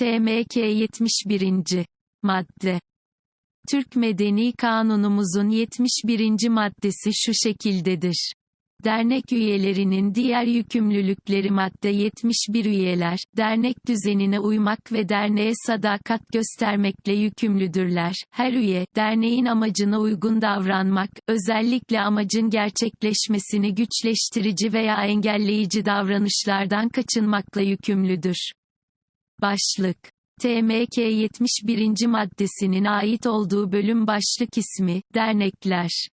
TMK 71. Madde Türk Medeni Kanunumuzun 71. maddesi şu şekildedir. Dernek üyelerinin diğer yükümlülükleri madde 71 üyeler, dernek düzenine uymak ve derneğe sadakat göstermekle yükümlüdürler. Her üye, derneğin amacına uygun davranmak, özellikle amacın gerçekleşmesini güçleştirici veya engelleyici davranışlardan kaçınmakla yükümlüdür. Başlık TMK 71. maddesinin ait olduğu bölüm başlık ismi, dernekler.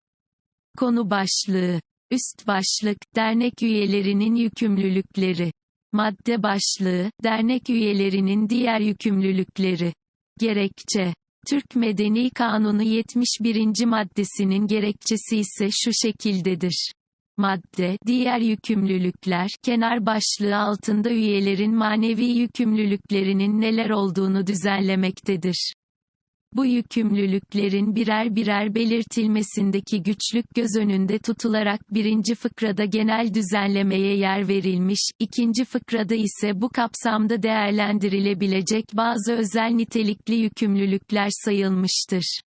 Konu başlığı. Üst başlık, dernek üyelerinin yükümlülükleri. Madde başlığı, dernek üyelerinin diğer yükümlülükleri. Gerekçe. Türk Medeni Kanunu 71. maddesinin gerekçesi ise şu şekildedir. Madde, diğer yükümlülükler, kenar başlığı altında üyelerin manevi yükümlülüklerinin neler olduğunu düzenlemektedir. Bu yükümlülüklerin birer birer belirtilmesindeki güçlük göz önünde tutularak birinci fıkrada genel düzenlemeye yer verilmiş, ikinci fıkrada ise bu kapsamda değerlendirilebilecek bazı özel nitelikli yükümlülükler sayılmıştır.